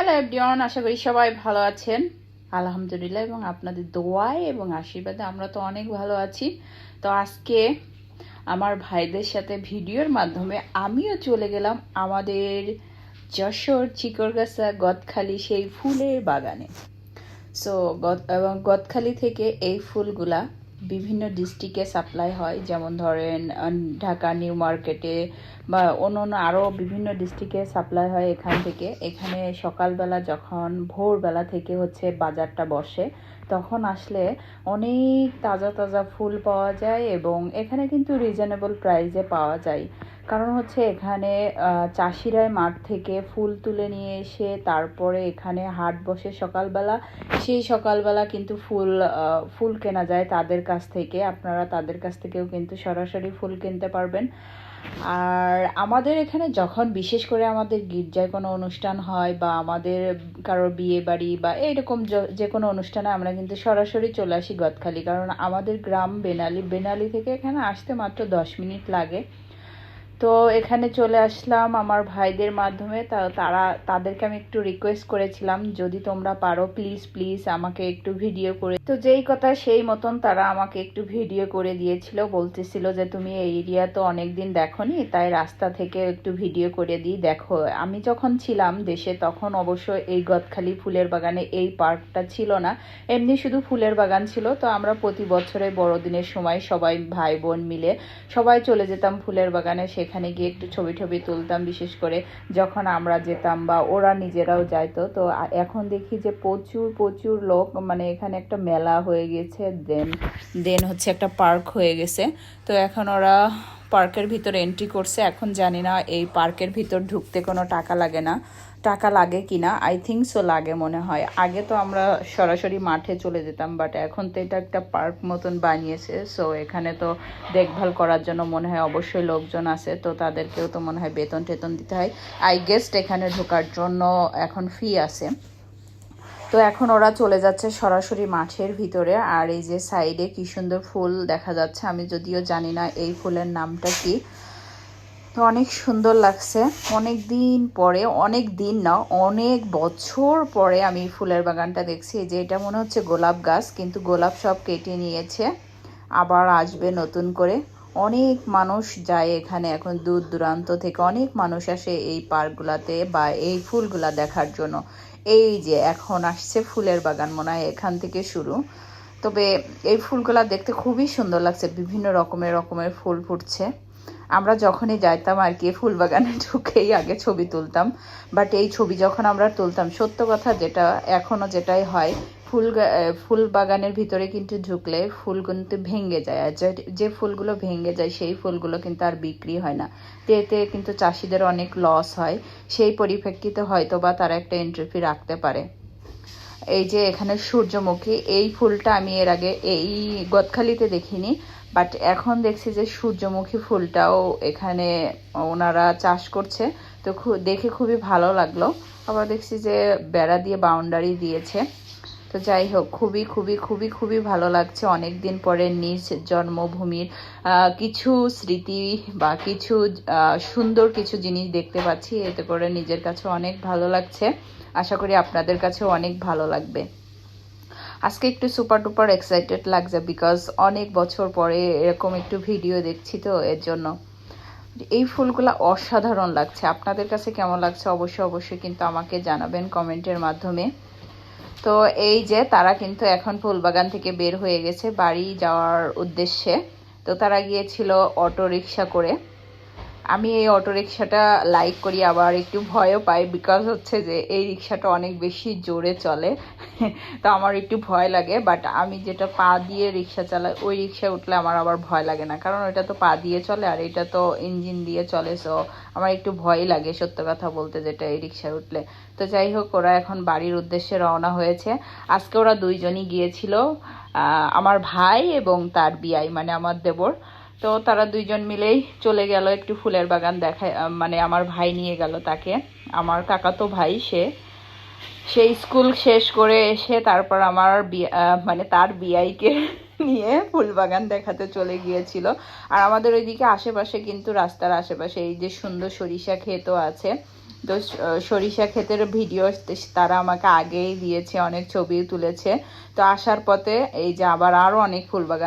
Hello everyone আশা করি সবাই ভালো আছেন। আলহামদুলিল্লাহ, এবং আপনাদের দোয়ায় এবং আশীর্বাদে আমরা তো অনেক ভালো আছি। তো আজকে আমার ভাইদের সাথে ভিডিওর মাধ্যমে আমিও চলে গেলাম আমাদের যশোর চিকরগাছা গদখালি সেই ফুলের বাগানে। সো এবং গদখালি থেকে এই ফুলগুলা বিভিন্ন ডিস্ট্রিক্টে সাপ্লাই হয়, যেমন ধরেন ঢাকা নিউ মার্কেটে বা অন্য অন্য আরও বিভিন্ন ডিস্ট্রিক্টে সাপ্লাই হয় এখান থেকে। এখানে সকালবেলা যখন ভোরবেলা থেকে হচ্ছে বাজারটা বসে, তখন আসলে অনেক তাজা তাজা ফুল পাওয়া যায় এবং এখানে কিন্তু রিজনেবল প্রাইসে পাওয়া যায়। কারণ হচ্ছে এখানে চাষিরাই মাঠ থেকে ফুল তুলে নিয়ে এসে তারপরে এখানে হাট বসে সকালবেলা। সেই সকালবেলা কিন্তু ফুল ফুল কেনা যায় তাদের কাছ থেকে। আপনারা তাদের কাছ থেকেও কিন্তু সরাসরি ফুল কিনতে পারবেন। আর আমাদের এখানে যখন, বিশেষ করে আমাদের গির্জায় কোনো অনুষ্ঠান হয় বা আমাদের কারোর বিয়ে বাড়ি বা এইরকম য- কোনো অনুষ্ঠানে আমরা কিন্তু সরাসরি চলে আসি গদখালি। কারণ আমাদের গ্রাম বেনালি বেনালি থেকে এখানে আসতে মাত্র দশ মিনিট লাগে। তো এখানে চলে আসলাম আমার ভাইদের মাধ্যমে। তা, তারা, তাদেরকে আমি একটু রিকোয়েস্ট করেছিলাম, যদি তোমরা পারো প্লিজ প্লিজ আমাকে একটু ভিডিও করে তো যেই কথা সেই মতন তারা আমাকে একটু ভিডিও করে দিয়েছিল, বলতেছিল যে, তুমি এই এরিয়া তো অনেক দিন দেখোনি, তাই রাস্তা থেকে একটু ভিডিও করে দিই, দেখো। আমি যখন ছিলাম দেশে, তখন অবশ্য এই গদখালি ফুলের বাগানে এই পার্কটা ছিল না। এমনি শুধু ফুলের বাগান ছিল। তো আমরা প্রতি বছরে বড়দিনের সময় সবাই ভাই বোন মিলে সবাই চলে যেতাম ফুলের বাগানে। সেখানে গিয়ে একটু ছবি টবি তুলতাম, বিশেষ করে যখন আমরা যেতাম বা ওরা নিজেরাও যাইতো। তো এখন দেখি যে প্রচুর প্রচুর লোক মানে এখানে একটা মেলা হয়ে গেছে, দেন দেন হচ্ছে একটা পার্ক হয়ে গেছে। তো এখন ওরা পার্কের ভিতর এন্ট্রি করছে। এখন জানি না এই পার্কের ভিতর ঢুকতে কোনো টাকা লাগে না। টাকা লাগে কিনা? আই থিঙ্ক সো লাগে মনে হয়। আগে তো আমরা সরাসরি মাঠে চলে যেতাম বাট এখন তো এটা একটা পার্ক মতন বানিয়েছে সো এখানে তো দেখভাল করার জন্য মনে হয় অবশ্যই লোকজন আছে, তো তাদেরকেও তো মনে হয় বেতন টেতন দিতে হয়। আই গেস্ট এখানে ঢোকার জন্য এখন ফি আছে। তো এখন ওরা চলে যাচ্ছে সরাসরি মাঠের ভিতরে, আর এই যে সাইডে কি সুন্দর ফুল দেখা যাচ্ছে, আমি যদিও জানি না এই ফুলের নামটা কি। তো অনেক সুন্দর লাগছে। অনেক দিন পরে অনেক দিন না, অনেক বছর পরে আমি ফুলের বাগানটা দেখছি। যে এটা মনে হচ্ছে গোলাপ গাছ, কিন্তু গোলাপ সব কেটে নিয়েছে। আবার আসবে নতুন করে। অনেক মানুষ যায় এখানে এখন দূর দূরান্ত থেকে। অনেক মানুষ আসে এই পার্কগুলাতে বা এই ফুলগুলা দেখার জন্য। এই যে এখন আসছে ফুলের বাগান মনে হয় এখান থেকে শুরু। তবে এই ফুলগুলা দেখতে খুবই সুন্দর লাগছে। বিভিন্ন রকমের রকমের ফুল ফুটছে। আমরা যখনই যাইতাম আর কি ফুল বাগানে ঢুকেই আগে ছবি তুলতাম। বাট এই ছবি যখন আমরা তুলতাম, সত্য কথা যেটা, এখনও যেটাই হয়, ফুল ফুল বাগানের ভিতরে কিন্তু ঢুকলে ফুল কিন্তু ভেঙে যায়। আর যে- যে ফুলগুলো ভেঙে যায়, সেই ফুলগুলো কিন্তু আর বিক্রি হয় না। তো এতে কিন্তু চাষিদের অনেক লস হয়। সেই পরিপ্রেক্ষিতে হয়তো বা তারা একটা এন্ট্রি ফি রাখতে পারে। এই যে এখানে সূর্যমুখী, এই ফুলটা আমি এর আগে এই গদখালিতে দেখিনি বাট এখন দেখছি যে সূর্যমুখী ফুলটাও এখানে ওনারা চাষ করছে। তো দেখে খুবই ভালো লাগল। আবার দেখছি যে বেড়া দিয়ে বাউন্ডারি দিয়েছে। তো যাই হোক, খুবই খুবই খুবই খুবই ভালো লাগছে অনেক দিন পরে নিজ জন্মভূমির কিছু স্মৃতি বা কিছু সুন্দর কিছু জিনিস দেখতে পাচ্ছি। এতে করে নিজের কাছে অনেক ভালো লাগছে। আশা করি আপনাদের কাছেও অনেক ভালো লাগবে। আজকে একটু সুপার ডুপার এক্সাইটেড লাগছে বিকজ অনেক বছর পরে এরকম একটু ভিডিও দেখছি তো, এর জন্য। এই ফুলগুলো অসাধারণ লাগছে। আপনাদের কাছে কেমন লাগছে? অবশ্যই অবশ্যই কিন্তু আমাকে জানাবেন কমেন্টের মাধ্যমে। তো এই যে তারা কিন্তু এখন ফুলবাগান থেকে বের হয়ে গেছে বাড়ি যাওয়ার উদ্দেশ্যে। তো তারা গিয়েছিল অটো রিক্সা করে। আমি এই অটো রিক্সাটা লাইক করি, আবার একটু ভয়ও পাই বিকজ হচ্ছে যে এই রিক্সাটা অনেক বেশি জোরে চলে। তো আমার একটু ভয় লাগে বাট আমি যেটা পা দিয়ে রিক্সা চালাই, ওই রিক্সায় উঠলে আমার আবার ভয় লাগে না। কারণ ওইটা তো পা দিয়ে চলে আর এটা তো ইঞ্জিন দিয়ে চলে সো আমার একটু ভয় লাগে সত্য কথা বলতে যেটা এই রিক্সায় উঠলে। তো যাই হোক, ওরা এখন বাড়ির উদ্দেশ্যে রওনা হয়েছে। আজকে ওরা দুইজনই গিয়েছিল আমার ভাই এবং তার বিয়াই মানে আমার দেবর। তো তারা দুইজন মিলেই চলে গেল একটু ফুলের বাগান দেখায় মানে আমার ভাই নিয়ে গেল তাকে। আমার কাকাতো ভাই সে। সেই স্কুল শেষ করে এসে তারপর আমার মানে তার বিয়াইকে নিয়ে ফুল বাগান দেখাতে চলে গিয়েছিল। আর আমাদের ওইদিকে আশেপাশে কিন্তু রাস্তার আশেপাশে এই যে সুন্দর সরিষা ক্ষেতও আছে। তো সরিষা ক্ষেতের ভিডিও তারা আমাকে আগেই দিয়েছে, অনেক ছবিও তুলেছে। তো আসার পথে এই যে আবার আরও অনেক ফুল বাগান